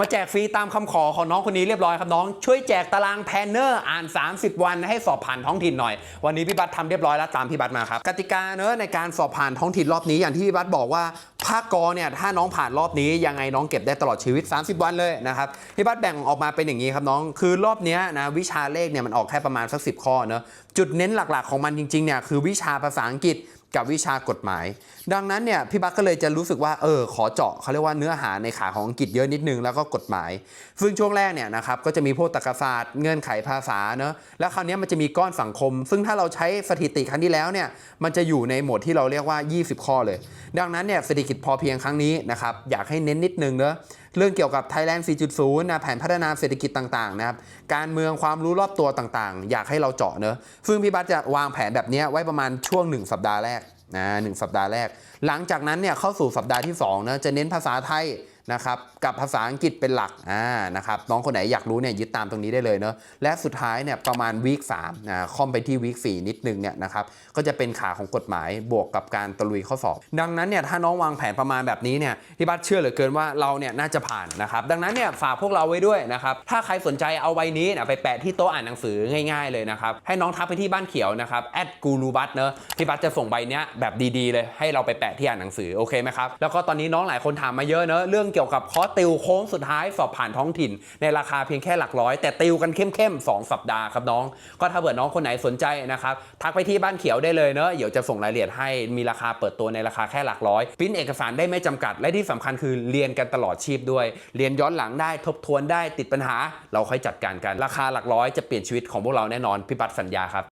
มาแจกฟรีตามคำขอของน้องคนนี้เรียบร้อยครับน้อง ช่วยแจกตารางแพนเนอร์อ่าน 30 วันให้สอบผ่านท้องถิ่นหน่อย วันนี้พี่บัตรทำเรียบร้อยแล้วตามพี่บัตรมาครับกติกาเนอะในการสอบผ่านท้องถิ่นรอบนี้อย่างที่พี่บัตรบอกว่าภาคกอเนี่ยถ้าน้องผ่านรอบนี้ยังไงน้องเก็บได้ตลอดชีวิต 30 วันเลยนะครับพี่บัตรแบ่งออกมาเป็นอย่างนี้ครับน้องคือรอบนี้นะวิชาเลขเนี่ยมันออกแค่ประมาณสักสิข้อเนอะจุดเน้นหลักๆของมันจริงๆเนี่ยคือวิชาภาษาอังกฤษ กับวิชากฎหมาย ดังนั้นเนี่ยพี่บัคก็เลยจะรู้สึกว่าเออขอเจาะเขาเรียกว่าเนื้อหาในขาของอังกฤษเยอะนิดนึงแล้วก็กฎหมาย ซึ่งช่วงแรกเนี่ยนะครับก็จะมีพวกตรรกศาสตร์เงื่อนไขภาษาเนอะแล้วคราวนี้มันจะมีก้อนสังคม ซึ่งถ้าเราใช้สถิติครั้งที่แล้วเนี่ยมันจะอยู่ในหมวดที่เราเรียกว่า 20 ข้อเลย ดังนั้นเนี่ยเศรษฐกิจพอเพียงครั้งนี้นะครับอยากให้เน้นนิดนึงเนอะเรื่องเกี่ยวกับ Thailand 4.0นะแผนพัฒนาเศรษฐกิจต่างๆนะครับการเมืองความรู้รอบตัวต่างๆ อยากให้เราเจาะเนอะซึ่งพี่บัตจะวางแผนแบบเนี้ยไว้ประมาณช่วง 1 สัปดาห์แรกนะหนึ่งสัปดาห์แรก หลังจากนั้นเนี่ยเข้าสู่สัปดาห์ที่2นะจะเน้นภาษาไทย นะครับกับภาษาอังกฤษเป็นหลักอ่านะครับน้องคนไหนอยากรู้เนี่ยยึดตามตรงนี้ได้เลยเนาะและสุดท้ายเนี่ยประมาณวีคสามนะคอมไปที่วีคสี่นิดนึงเนี่ยนะครับก็จะเป็นขาของกฎหมายบวกกับการตะลุยข้อสอบ ดังนั้นเนี่ยถ้าน้องวางแผนประมาณแบบนี้เนี่ยพี่บัตเชื่อเหลือเกินว่าเราเนี่ยน่าจะผ่านนะครับดังนั้นเนี่ยฝากพวกเราไว้ด้วยนะครับถ้าใครสนใจเอาใบนี้นะไปแปะที่โต๊ะอ่านหนังสือง่าย ๆเลยนะครับให้น้องทักไปที่บ้านเขียวนะครับแอดกูรูบัตเนอะพี่บัตจะส่งใบเนี้ยแบบดีๆ เลยให้เราไปแปะที่อ่านหนังสือโอเคไหมครับแล้วก็ตอนนี้น้องหลายคนถามมาเยอะเนอะเรื่องเกี่ยวกับคอร์สติวโค้งสุดท้ายสอบผ่านท้องถิ่น ในราคาเพียงแค่หลักร้อย แต่ติวกันเข้มๆ2สัปดาห์ครับน้อง ก็ถ้าเกิดน้องคนไหนสนใจนะครับทักไปที่บ้านเขียวได้เลยเนอะเดี๋ยวจะส่งรายละเอียดให้มีราคาเปิดตัวในราคาแค่หลักร้อยปริ้นเอกสารได้ไม่จำกัด และที่สำคัญคือเรียนกันตลอดชีพด้วย เรียนย้อนหลังได้ทบทวนได้ติดปัญหา เราค่อยจัดการกันราคาหลักร้อยจะเปลี่ยนชีวิตของพวกเราแน่นอนพี่บัตรสัญญาครับ